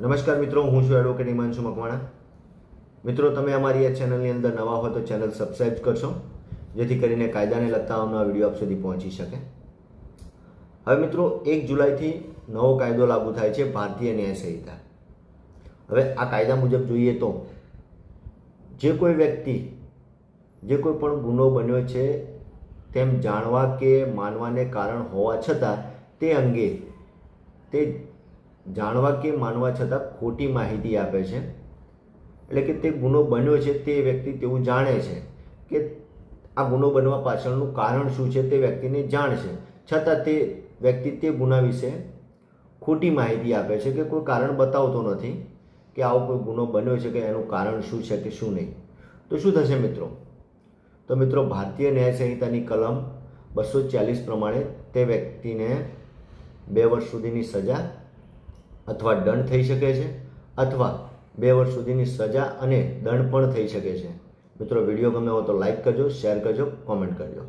નમસ્કાર મિત્રો, હું છું એડવોકેટ હિમાંશુ મકવાણા. મિત્રો, તમે અમારી આ ચેનલની અંદર નવા હો તો ચેનલ સબસ્ક્રાઈબ કરશો, જેથી કરીને કાયદાને લગતા આવનાર વીડિયો આપ સુધી પહોંચી શકે. હવે મિત્રો, એક જુલાઈથી નવો કાયદો લાગુ થાય છે, ભારતીય ન્યાય સંહિતા. હવે આ કાયદા મુજબ જોઈએ તો, જે કોઈ વ્યક્તિ, જે કોઈ પણ ગુનો બન્યો છે, તેમ જાણવા કે માનવાને કારણ હોવા છતાં તે અંગે તે જાણવા કે માનવા છતાં ખોટી માહિતી આપે છે. એટલે કે તે ગુનો બન્યો છે તે વ્યક્તિ તેવું જાણે છે કે આ ગુનો બનવા પાછળનું કારણ શું છે તે વ્યક્તિને જાણ છે છતાં તે વ્યક્તિ તે ગુના વિશે ખોટી માહિતી આપે છે કે કોઈ કારણ બતાવતો નથી કે આવો કોઈ ગુનો બન્યો છે કે એનું કારણ શું છે કે શું નહીં. તો શું થશે મિત્રો? તો મિત્રો, ભારતીય ન્યાય સંહિતાની કલમ બસો ચાલીસ પ્રમાણે તે વ્યક્તિને બે વર્ષ સુધીની સજા અથવા દંડ થઈ શકે છે, અથવા બે વર્ષ સુધીની સજા અને દંડ પણ થઈ શકે છે. મિત્રો, વીડિયો ગમે હો તો લાઈક કરજો, શેર કરજો, કોમેન્ટ કરજો.